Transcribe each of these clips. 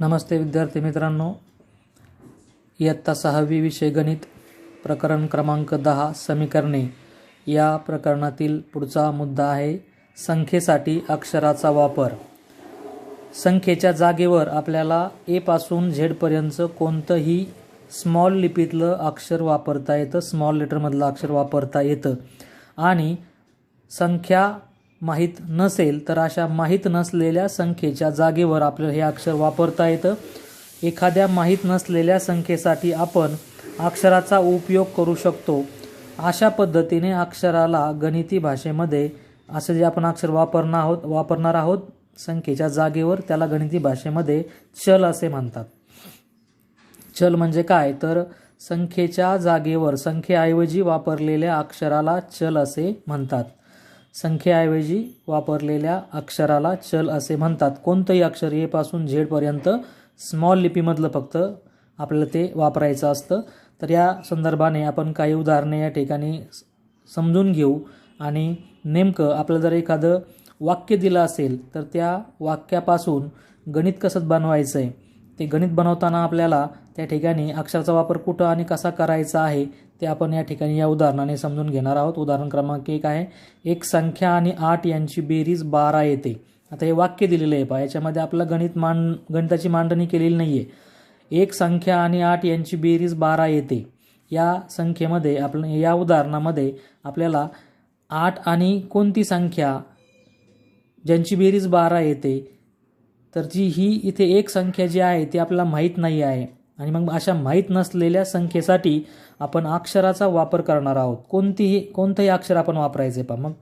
नमस्ते विद्यार्थी मित्रांनो. इयत्ता सहावी विषय गणित प्रकरण क्रमांक दहा समीकरणे. या प्रकरणातील पुढचा मुद्दा आहे संख्येसाठी अक्षराचा वापर. संख्येच्या जागेवर आपल्याला ए पासून झेडपर्यंत कोणतंही स्मॉल लिपीतलं अक्षर वापरता येतं. स्मॉल लेटरमधलं अक्षर वापरता येतं. आणि संख्या माहीत नसेल तर अशा माहीत नसलेल्या संख्येच्या जागेवर आपल्याला हे अक्षर वापरता येतं. एखाद्या माहीत नसलेल्या संख्येसाठी आपण अक्षराचा उपयोग करू शकतो. अशा पद्धतीने अक्षराला गणिती भाषेमध्ये असं जे आपण अक्षर वापरणार आहोत वापरणार आहोत संख्येच्या जागेवर त्याला गणिती भाषेमध्ये चल असे म्हणतात. चल म्हणजे काय? तर संख्येच्या जागेवर संख्येऐवजी वापरलेल्या अक्षराला चल असे म्हणतात. संख्येऐवजी वापरलेल्या अक्षराला चल असे म्हणतात. कोणतंही अक्षर एपासून झेडपर्यंत स्मॉल लिपीमधलं फक्त आपल्याला ते वापरायचं असतं. तर या संदर्भाने आपण काही उदाहरणे या ठिकाणी स- समजून घेऊ आणि नेमकं आपलं जर एखादं वाक्य दिलं असेल तर त्या वाक्यापासून गणित कसं बनवायचं आहे ते गणित बनवताना आपल्याला त्या ठिकाणी अक्षराचा वापर कुठं आणि कसा करायचा आहे ते आपण या ठिकाणी या उदाहरणाने समजून घेणार आहोत. उदाहरण क्रमांक एक आहे. एक संख्या आणि आठ यांची बेरीज बारा येते. आता हे वाक्य दिलेलं आहे. पहा याच्यामध्ये आपलं गणित मांड गणिताची मांडणी केलेली नाही आहे एक संख्या आणि आठ यांची बेरीज बारा येते. या संख्येमध्ये आपलं या उदाहरणामध्ये आपल्याला आठ आणि कोणती संख्या ज्यांची बेरीज बारा येते तर जी ही इथे एक संख्या जी आहे ती आपल्याला माहीत नाही आहे. आणि मग अशा माहीत नसलेल्या संख्येसाठी आपण अक्षराचा वापर करणार आहोत. कोणतीही कोणतंही अक्षर आपण वापरायचे पहा. मग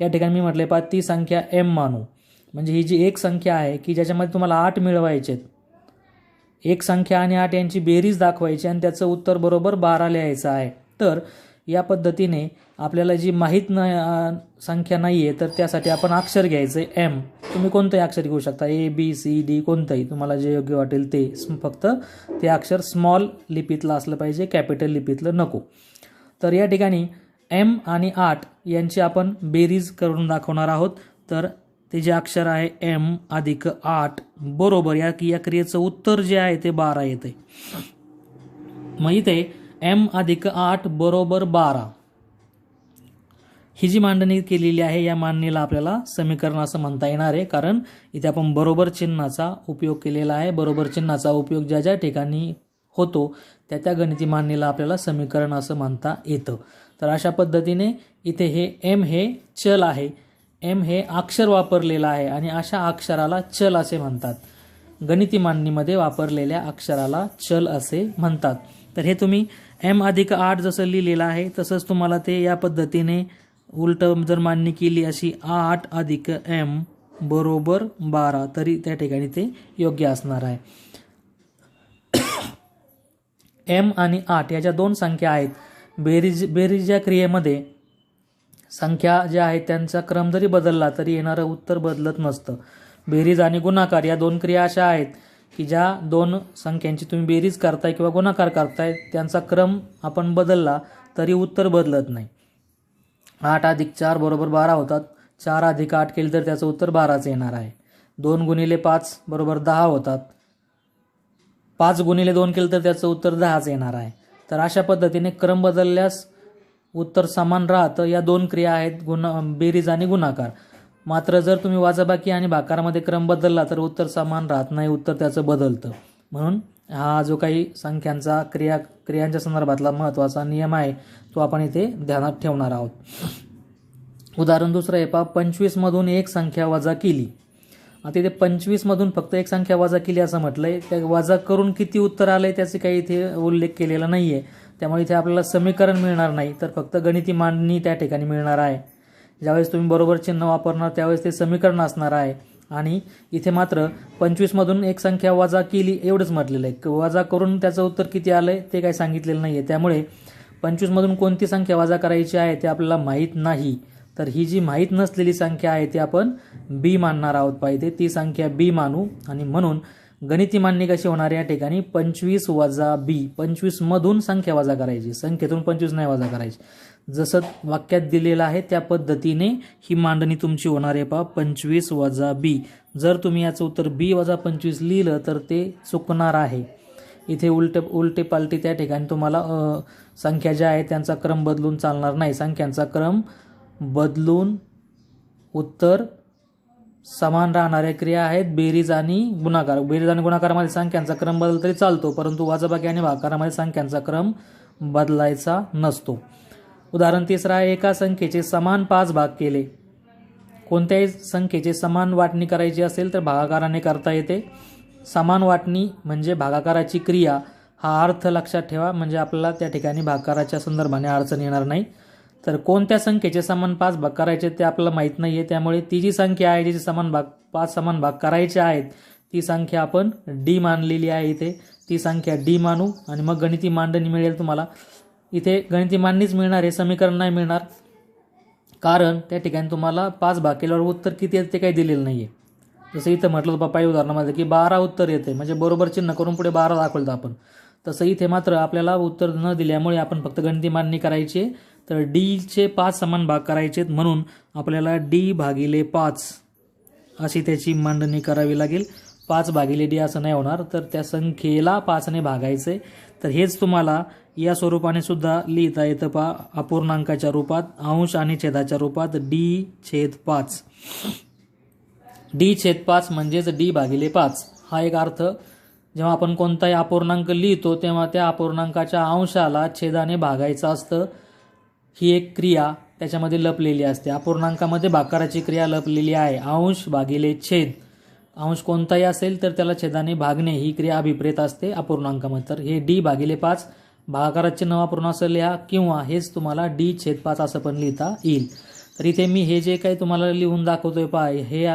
या ठिकाणी मी म्हटले पहा ती संख्या एम मानू. म्हणजे ही जी एक संख्या आहे की ज्याच्यामध्ये तुम्हाला आठ मिळवायचे एक संख्या आणि आठ यांची बेरीज दाखवायची आणि त्याचं उत्तर बरोबर बारा लिहायचं आहे. तर या पद्धतीने आपल्याला जी माहीत न संख्या नाही आहे तर त्यासाठी आपण अक्षर घ्यायचं आहे एम तुम्ही कोणतंही अक्षर घेऊ शकता. ए बी सी डी कोणतंही. तुम्हाला जे योग्य वाटेल ते. फक्त ते अक्षर स्मॉल लिपीतलं असलं पाहिजे कॅपिटल लिपीतलं नको. तर या ठिकाणी एम आणि आठ यांची आपण बेरीज करून दाखवणार आहोत. तर ते जे अक्षर आहे एम अधिक आठ बरोबर या या क्रियेचं उत्तर जे आहे ते बारा येते मग इथे एम अधिक आठ बरोबर बारा. ही जी मांडणी केलेली आहे या मांडणीला आपल्याला समीकरण असं म्हणता येणार आहे. कारण इथे आपण बरोबर चिन्हाचा उपयोग केलेला आहे. बरोबर चिन्हाचा उपयोग ज्या ज्या ठिकाणी होतो त्या त्या गणिती मांडणीला आपल्याला समीकरण असं म्हणता येतं. तर अशा पद्धतीने इथे हे एम हे चल आहे. एम हे अक्षर वापरलेलं आहे आणि अशा अक्षराला चल असे म्हणतात. गणिती मांडणीमध्ये वापरलेल्या अक्षराला चल असे म्हणतात. तर हे तुम्ही एम अधिक आठ जसं लिहिलेलं आहे तसंच तुम्हाला ते या पद्धतीने उलट जर मान्य केली अशी आठ अधिक एम बरोबर बारा तरी त्या ठिकाणी ते योग्य असणार आहे. एम आणि आठ या ज्या दोन संख्या आहेत. बेरीज बेरीज या क्रियेमध्ये संख्या ज्या आहेत त्यांचा क्रम जरी बदलला तरी येणारं उत्तर बदलत नसतं. बेरीज आणि गुणाकार या दोन क्रिया अशा आहेत. की ज्या दोन संख्यांची तुम्ही बेरीज करताय किंवा गुणाकार करताय त्यांचा क्रम आपण बदलला तरी उत्तर बदलत नाही. आठ अधिक चार बरोबर बारा होतात. चार अधिक आठ केले तर त्याचं उत्तर बाराच येणार आहे. दोन गुणिले पाच बरोबर दहा होतात. पाच गुणिले दोन केलं तर त्याचं उत्तर दहाच येणार आहे. तर अशा पद्धतीने क्रम बदलल्यास उत्तर समान राहतं. या दोन क्रिया आहेत गुणा बेरीज आणि गुणाकार. मात्र जर तुम्ही वाजाबाकी आणि भाकारामध्ये क्रम बदलला तर उत्तर समान राहत नाही उत्तर त्याचं बदलतं. म्हणून हा जो काही संख्यांचा क्रिया क्रियांच्या संदर्भातला महत्त्वाचा नियम आहे तो आपण इथे ध्यानात ठेवणार आहोत. उदाहरण दुसरं आहे पहा पंचवीसमधून एक संख्या वजा केली. आता इथे पंचवीसमधून फक्त एक संख्या वजा केली असं म्हटलं आहे त्या वजा करून किती उत्तर आलं आहे त्याचे काही इथे उल्लेख केलेला नाही आहे त्यामुळे इथे आपल्याला समीकरण मिळणार नाही तर फक्त गणिती मांडणी त्या ठिकाणी मिळणार आहे. ज्यावेळेस तुम्ही बरोबर चिन्ह वापरणार त्यावेळेस ते समीकरण असणार आहे. आणि इथे मात्र पंचवीसमधून एक संख्या वजा केली एवढंच म्हटलेलं आहे. वजा करून त्याचं उत्तर किती आलंय ते काही सांगितलेलं नाही आहे त्यामुळे पंचवीसमधून कोणती संख्या वजा करायची आहे ते आपल्याला माहीत नाही. तर ही जी माहीत नसलेली संख्या आहे ती आपण बी मानणार आहोत. पाहिजे ती संख्या बी मानू आणि म्हणून गणिती मांडणी कशी होणार या ठिकाणी? पंचवीस वजा बी पंचवीसमधून संख्या वजा करायची. संख्येतून पंचवीस नाही वजा करायची. जसं वाक्यात दिलेलं आहे त्या पद्धतीने ही मांडणी तुमची होणार आहे पहा. पंचवीस वजा बी जर तुम्ही याचं उत्तर बी वजा पंचवीस लिहिलं तर ते चुकणार आहे. इथे उलटे उलटे पालटी त्या ठिकाणी तुम्हाला संख्या ज्या आहेत त्यांचा क्रम बदलून चालणार नाही. संख्यांचा क्रम बदलून उत्तर समान राहणाऱ्या क्रिया आहेत. बेरीज आणि गुणाकार. बेरीज आणि गुणाकारामध्ये संख्यांचा क्रम बदल तरी चालतो परंतु वाजाबाकी आणि भाकारामध्ये संख्यांचा क्रम बदलायचा नसतो. उदाहरण तिसरा आहे एका संख्येचे समान पाच भाग केले. कोणत्याही संख्येचे समान वाटणी करायची असेल तर भागाकाराने करता येते. समान वाटणी म्हणजे भागाकाराची क्रिया. हा अर्थ लक्षात ठेवा म्हणजे आपल्याला त्या ठिकाणी भागाकाराच्या संदर्भाने अडचण येणार नाही. तर कोणत्या संख्येचे समान पाच भाग करायचे ते आपल्याला माहीत नाही आहे त्यामुळे ती जी संख्या आहे जिचे समान भाग पाच समान भाग करायचे आहेत ती संख्या आपण डी मानलेली आहे इथे. ती संख्या डी मानू आणि मग गणिती मांडणी मिळेल तुम्हाला. इथे गणिती मांडणीच मिळणार आहे समीकरण नाही मिळणार. कारण त्या ठिकाणी तुम्हाला पाच भाग केल्यावर उत्तर किती येतं ते काही दिलेलं नाही आहे जसं इथं म्हटलं होतं पप्पा उदाहरणामध्ये की बारा उत्तर येते. म्हणजे बरोबर चिन्ह करून पुढे बारा दाखवलं आपण. तसं इथे मात्र आपल्याला उत्तर न दिल्यामुळे आपण फक्त गणिती मांडणी करायची आहे. तर डीचे पाच समान भाग करायचेत म्हणून आपल्याला डी भागिले पाच अशी त्याची मांडणी करावी लागेल. पाच भागिले डी असं नाही होणार तर त्या संख्येला पाचने भागायचं. आहे तर हेच तुम्हाला या स्वरूपाने सुद्धा लिहिता येतं पा अपूर्णांकाच्या रूपात अंश आणि छेदाच्या रूपात डी छेद पाच. डी छेद पाच म्हणजेच डी भागिले पाच. हा एक अर्थ जेव्हा आपण कोणताही अपूर्णांक लिहितो तेव्हा त्या अपूर्णांकाच्या अंशाला छेदाने भागायचं असतं. ही एक क्रिया त्याच्यामध्ये लपलेली असते. अपूर्णांकामध्ये भाकाराची क्रिया लपलेली आहे. अंश भागिले छेद. अंश कोणताही असेल तर त्याला छेदाने भागणे ही क्रिया अभिप्रेत असते अपूर्णांकामध्ये. तर हे डी भागिले पाच भाकाराचे नवापूर्ण असं लिहा किंवा हेच तुम्हाला डी छेद पाच असं पण लिहिता येईल. तर इथे मी हे जे काही तुम्हाला लिहून दाखवतोय पाय हे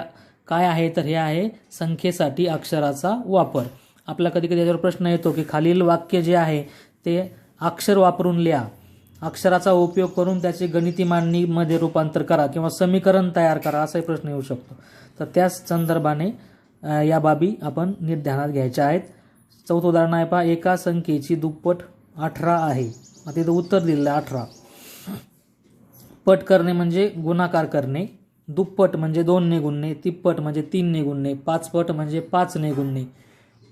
काय आहे? तर हे आहे संख्येसाठी अक्षराचा वापर. आपला कधी कधी याच्यावर प्रश्न येतो की खालील वाक्य जे आहे ते अक्षर वापरून लिहा. अक्षराचा उपयोग करून त्याचे गणिती मांडणीमध्ये रूपांतर करा किंवा समीकरण तयार करा असाही प्रश्न येऊ शकतो. तर त्याच संदर्भाने या बाबी आपण नीट ध्यानात घ्यायच्या आहेत. चौथं उदाहरण आहे पहा एका संख्येची दुप्पट अठरा आहे. तिथं उत्तर दिलेलं अठरा. पट करणे म्हणजे गुणाकार करणे. दुप्पट म्हणजे दोनने गुणणे. तिप्पट म्हणजे तीनने गुणणे. पाचपट म्हणजे पाचने गुणणे.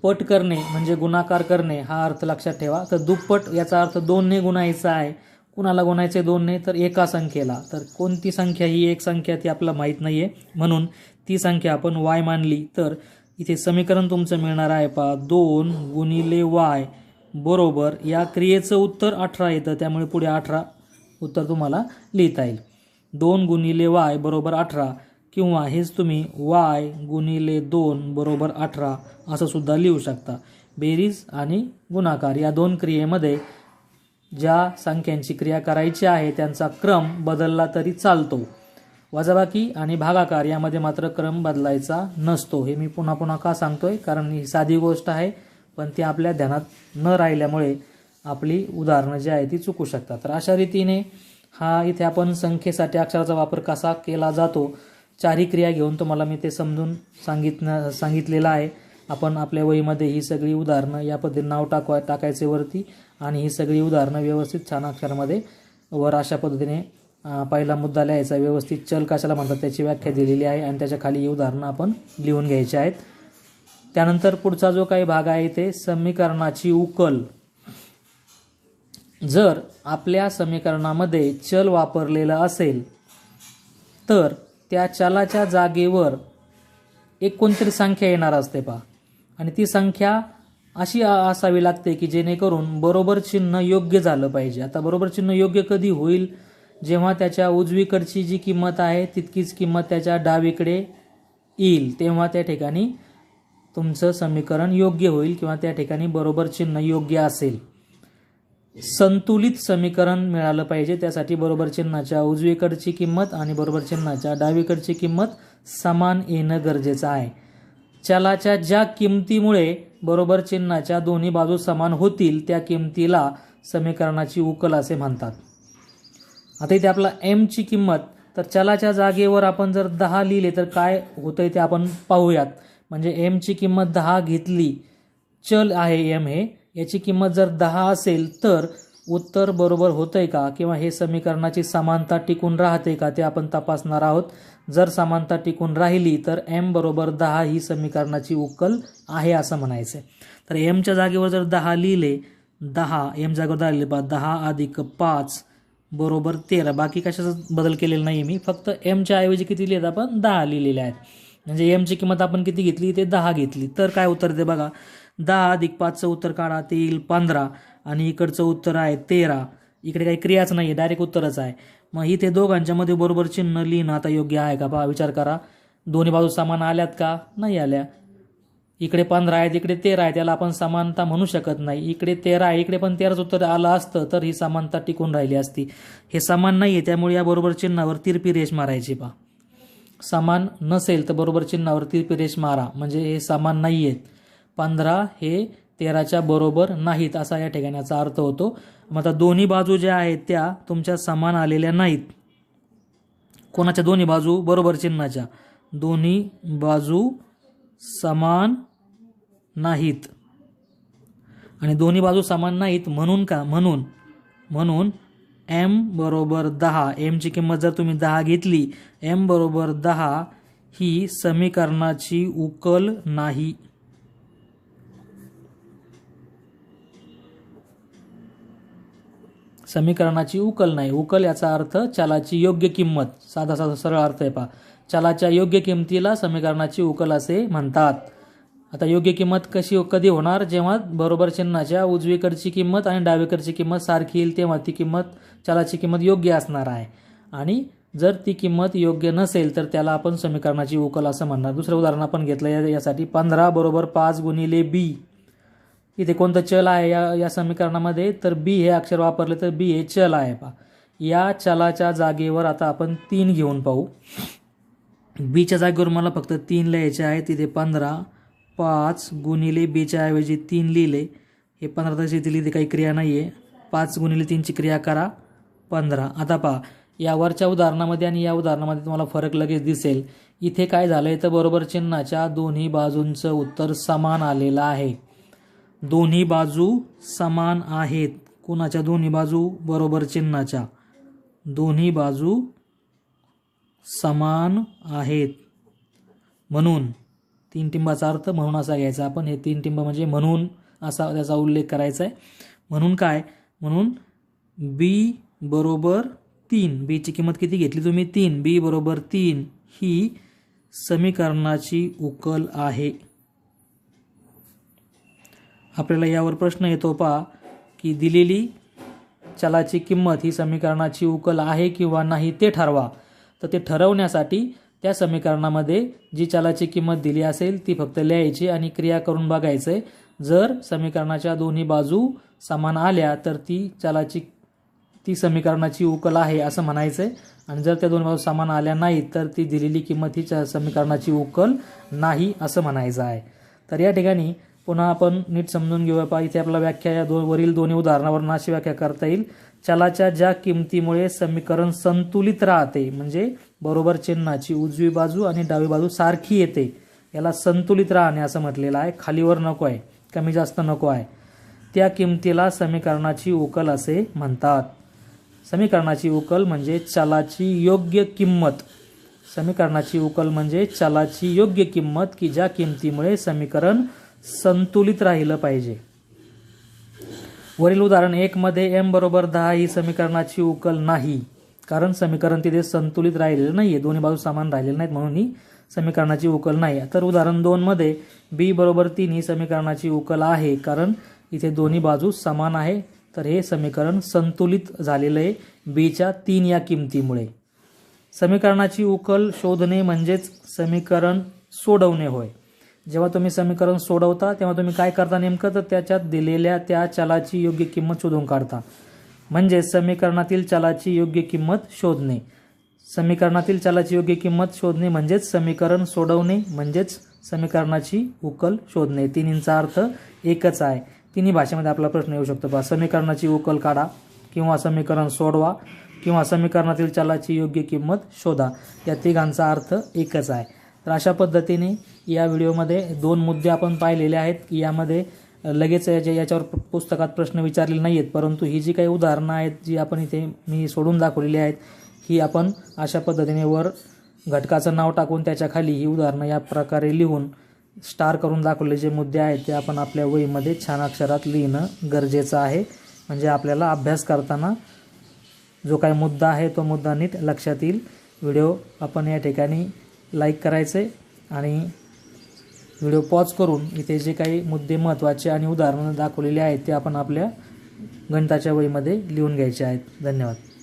पट करणे म्हणजे गुणाकार करणे हा अर्थ लक्षात ठेवा. तर दुप्पट याचा अर्थ दोनने गुणायचा आहे. कुणाला गुणायचे दोन नाही तर एका संख्येला. तर कोणती संख्या ही एक संख्या ती आपल्याला माहीत नाही आहे म्हणून ती संख्या आपण वाय मानली तर इथे समीकरण तुमचं मिळणार आहे पहा. दोन गुणिले वाय बरोबर या क्रियेचं उत्तर अठरा येतं त्यामुळे पुढे अठरा उत्तर तुम्हाला लिहिता येईल. दोन गुणिले वाय बरोबर अठरा किंवा हेच तुम्ही वाय गुणिले दोन बरोबर अठरा असं सुद्धा लिहू शकता. बेरीज आणि गुणाकार या दोन क्रियेमध्ये ज्या संख्यांची क्रिया करायची आहे त्यांचा क्रम बदलला तरी चालतो. वजाबाकी आणि भागाकार यामध्ये मात्र क्रम बदलायचा नसतो. हे मी पुन्हा पुन्हा का सांगतोय? कारण ही साधी गोष्ट आहे पण ती आपल्या ध्यानात न राहिल्यामुळे आपली उदाहरणं जी आहे ती चुकू शकतात. तर अशा रीतीने हा इथे आपण संख्येसाठी अक्षराचा वापर कसा केला जातो चारही क्रिया घेऊन तुम्हाला मी ते समजून सांगितलं सांगितलेलं आहे. आपण आपल्या वहीमध्ये ही सगळी उदाहरणं या पद्धतीने नाव टाकवा टाकायचे वरती. आणि ही सगळी उदाहरणं व्यवस्थित छान अक्षरामध्ये वर अशा पद्धतीने पहिला मुद्दा लिहायचा. व्यवस्थित चल कशाला म्हणतात त्याची व्याख्या दिलेली आहे आणि त्याच्याखाली ही उदाहरणं आपण लिहून घ्यायची आहेत. त्यानंतर पुढचा जो काही भाग आहे ते समीकरणाची उकल. जर आपल्या समीकरणामध्ये चल वापरलेलं असेल तर त्या चलाच्या जागेवर एक कोणतरी संख्या येणार असते पहा. आणि ती संख्या अशी असावी लागते की जेणेकरून बरोबर चिन्ह योग्य झालं पाहिजे. आता बरोबर चिन्ह योग्य कधी होईल? जेव्हा त्याच्या उजवीकडची जी किंमत आहे तितकीच किंमत त्याच्या डावीकडे येईल. तेव्हा त्या ठिकाणी तुमचं समीकरण योग्य होईल किंवा त्या ठिकाणी बरोबर चिन्ह योग्य असेल. संतुलित समीकरण मिळालं पाहिजे. त्यासाठी बरोबर चिन्हाच्या उजवीकडची किंमत आणि बरोबर चिन्हाच्या डावीकडची किंमत समान येणं गरजेचं आहे. चलाच्या ज्या किमतीमुळे बरोबर चिन्हाच्या दोन्ही बाजू समान होतील त्या किमतीला समीकरणाची उकल असे म्हणतात. आता इथे आपला एमची किंमत तर चलाच्या जागेवर आपण जर दहा लिहिले तर काय होतंय ते आपण पाहूयात. म्हणजे एमची किंमत दहा घेतली चल आहे एम हे. याची किंमत जर दहा असेल तर उत्तर बरोबर होतंय का? किंवा हे समीकरणाची समानता टिकून राहते का? ते आपण तपासणार आहोत. जर समानता टिकून राहिली तर एम बरोबर दहा ही समीकरणाची उकल आहे असं म्हणायचं तर एमच्या जागेवर जर दहा लिहिले दहा एम जागेवर दहा लिहिले बा दहा अधिक पाच बरोबर तेरा. बाकी कशाचा बदल केलेला नाही मी फक्त एमच्या ऐवजी किती लिहित आपण? दहा लिहिलेले आहेत. म्हणजे एमची किंमत आपण किती घेतली? ते दहा घेतली. तर काय उत्तर ते बघा? दहा अधिक पाचचं उत्तर काढा ते येईल पंधरा. आणि इकडचं उत्तर आहे तेरा. इकडे काही क्रियाच नाही आहे डायरेक्ट उत्तरच आहे. मग इथे दोघांच्यामध्ये बरोबर चिन्ह लिहिणं आता योग्य आहे का? पहा विचार करा. दोन्ही बाजू समान आल्यात का? नाही आल्या. इकडे पंधरा आहेत इकडे तेरा आहे त्याला आपण समानता म्हणू शकत नाही. इकडे तेरा आहे इकडे पण तेराच उत्तर आलं असतं तर ही समानता टिकून राहिली असती. हे समान नाही आहे त्यामुळे या बरोबर चिन्हावर तिरपी रेष मारायची पा समान नसेल तर बरोबर चिन्हावर तिरपी रेष मारा. म्हणजे हे समान नाही आहेत पंधरा हे तेराच्या बरोबर नाहीत असा या ठिकाणाचा अर्थ होतो. मग आता दोन्ही बाजू ज्या आहेत त्या तुमच्या समान आलेल्या नाहीत. कोणाच्या दोन्ही बाजू? बरोबर चिन्हाच्या. दोन्ही बाजू समान नाहीत. आणि दोन्ही बाजू समान नाहीत म्हणून का? म्हणून. म्हणून एम बरोबर दहा. एमची किंमत जर तुम्ही दहा घेतली एम बरोबर दहा ही समीकरणाची उकल नाही. समीकरणाची उकल नाही. उकल याचा अर्थ चलाची योग्य किंमत. साधा साधा सरळ अर्थ आहे पहा. चलाच्या योग्य किंमतीला समीकरणाची उकल असे म्हणतात. आता योग्य किंमत कशी कधी होणार? जेव्हा बरोबर चिन्हाच्या उजवीकडची किंमत आणि डावीकडची किंमत सारखी येईल तेव्हा ती किंमत चलाची किंमत योग्य असणार आहे. आणि जर ती किंमत योग्य नसेल तर त्याला आपण समीकरणाची उकल असं म्हणणार. दुसरं उदाहरण आपण घेतलं या- यासाठी पंधरा बरोबर पाच गुणिले बी. इथे कोणतं चल आहे या या समीकरणामध्ये तर बी हे अक्षर वापरले तर बी हे चल आहे पा या चलाच्या जागेवर आता आपण तीन घेऊन पाहू. बीच्या जागेवर मला फक्त तीन लिहायचे आहे तिथे पंधरा पाच गुणिले बीच्या ऐवजी तीन लिहिले. हे पंधरा तशी इथे लिहिते काही क्रिया नाही आहे पाच गुणिले तीनची क्रिया करा. पंधरा. आता पहा यावरच्या उदाहरणामध्ये आणि या उदाहरणामध्ये तुम्हाला फरक लगेच दिसेल. इथे काय झालं आहे तर बरोबर चिन्हाच्या दोन्ही बाजूंचं उत्तर समान आलेलं आहे. दोन्ही बाजू समान आहेत. कोणाच्या दोन्ही बाजू? बरोबर चिन्हाच्या. दोन्ही बाजू समान आहेत. म्हणून तीन टिंबाचा अर्थ म्हणून असा घ्यायचा आपण. हे तीन टिंब म्हणजे म्हणून असा त्याचा उल्लेख करायचा आहे. म्हणून काय? म्हणून बी बरोबर तीन. बीची किंमत किती घेतली तुम्ही? तीन. बी बरोबर तीन ही समीकरणाची उकल आहे. आपल्याला यावर प्रश्न येतो पहा की दिलेली चलाची किंमत ही समीकरणाची उकल आहे किंवा नाही ते ठरवा. तर ते ठरवण्यासाठी त्या समीकरणामध्ये जी चलाची किंमत दिली असेल ती फक्त लिहायची आणि क्रिया करून बघायचं. आहे जर समीकरणाच्या दोन्ही बाजू समान आल्या तर ती चलाची ती समीकरणाची उकल आहे असं म्हणायचं. आहे आणि जर त्या दोन बाजू समान आल्या नाहीत तर ती दिलेली किंमत ही च- समीकरणाची उकल नाही असं म्हणायचं आहे. तर या ठिकाणी पुन्हा आपण नीट समजून घेऊया. पहा इथे आपला व्याख्या या दो वरील दोन्ही उदाहरणावरून अशी व्याख्या करता येईल. चलाच्या ज्या किमतीमुळे समीकरण संतुलित राहते म्हणजे बरोबर चिन्हाची उजवी बाजू आणि डावी बाजू सारखी येते याला संतुलित राहणे असं म्हटलेलं आहे. खालीवर नको आहे कमी जास्त नको आहे. त्या किमतीला समीकरणाची उकल असे म्हणतात. समीकरणाची उकल म्हणजे चलाची योग्य किंमत. समीकरणाची उकल म्हणजे चलाची योग्य किंमत की ज्या किमतीमुळे समीकरण संतुलित राहिलं पाहिजे. वरील उदाहरण एकमध्ये एम बरोबर दहा ही समीकरणाची उकल नाही. कारण समीकरण तिथे संतुलित राहिलेलं नाही आहे दोन्ही बाजू समान राहिलेले नाहीत म्हणून ही समीकरणाची उकल नाही. तर उदाहरण दोनमध्ये बी बरोबर तीन ही समीकरणाची उकल आहे. कारण इथे दोन्ही बाजू समान आहे. तर हे समीकरण संतुलित झालेलं आहे बीच्या तीन या किमतीमुळे. समीकरणाची उकल शोधणे म्हणजेच समीकरण सोडवणे होय. जेव्हा तुम्ही समीकरण सोडवता तेव्हा तुम्ही काय करता नेमकं? तर त्याच्यात दिलेल्या त्या चलाची योग्य किंमत शोधून काढता. म्हणजे समीकरणातील चलाची योग्य किंमत शोधणे. समीकरणातील चलाची योग्य किंमत शोधणे म्हणजेच समीकरण सोडवणे म्हणजेच समीकरणाची उकल शोधणे. तिन्हींचा अर्थ एकच आहे. तिन्ही भाषेमध्ये आपला प्रश्न येऊ शकतो बा समीकरणाची उकल काढा किंवा समीकरण सोडवा किंवा समीकरणातील चलाची योग्य किंमत शोधा. या तिघांचा अर्थ एकच आहे. तर अशा पद्धतीने या व्हिडिओमध्ये दोन मुद्दे आपण पाहिलेले आहेत की यामध्ये लगेच याच्या याच्यावर पुस्तकात प्रश्न विचारलेले नाही आहेत परंतु ही जी काही उदाहरणं आहेत जी आपण इथे मी सोडून दाखवलेली आहेत ही आपण अशा पद्धतीने वर घटकाचं नाव टाकून त्याच्याखाली ही उदाहरणं या प्रकारे लिहून स्टार करून दाखवले जे मुद्दे आहेत ते आपण आपल्या वहीमध्ये छान अक्षरात लिहिणं गरजेचं आहे. म्हणजे आपल्याला अभ्यास करताना जो काही मुद्दा आहे तो मुद्दा नीट लक्षात येईल. व्हिडिओ आपण या ठिकाणी लाईक करायचे आणि व्हिडिओ पॉज करून इथे जे काही मुद्दे महत्त्वाचे आणि उदाहरणं दाखवलेले आहेत ते आपण आपल्या गणिताच्या वहीमध्ये लिहून घ्यायचे आहेत. धन्यवाद.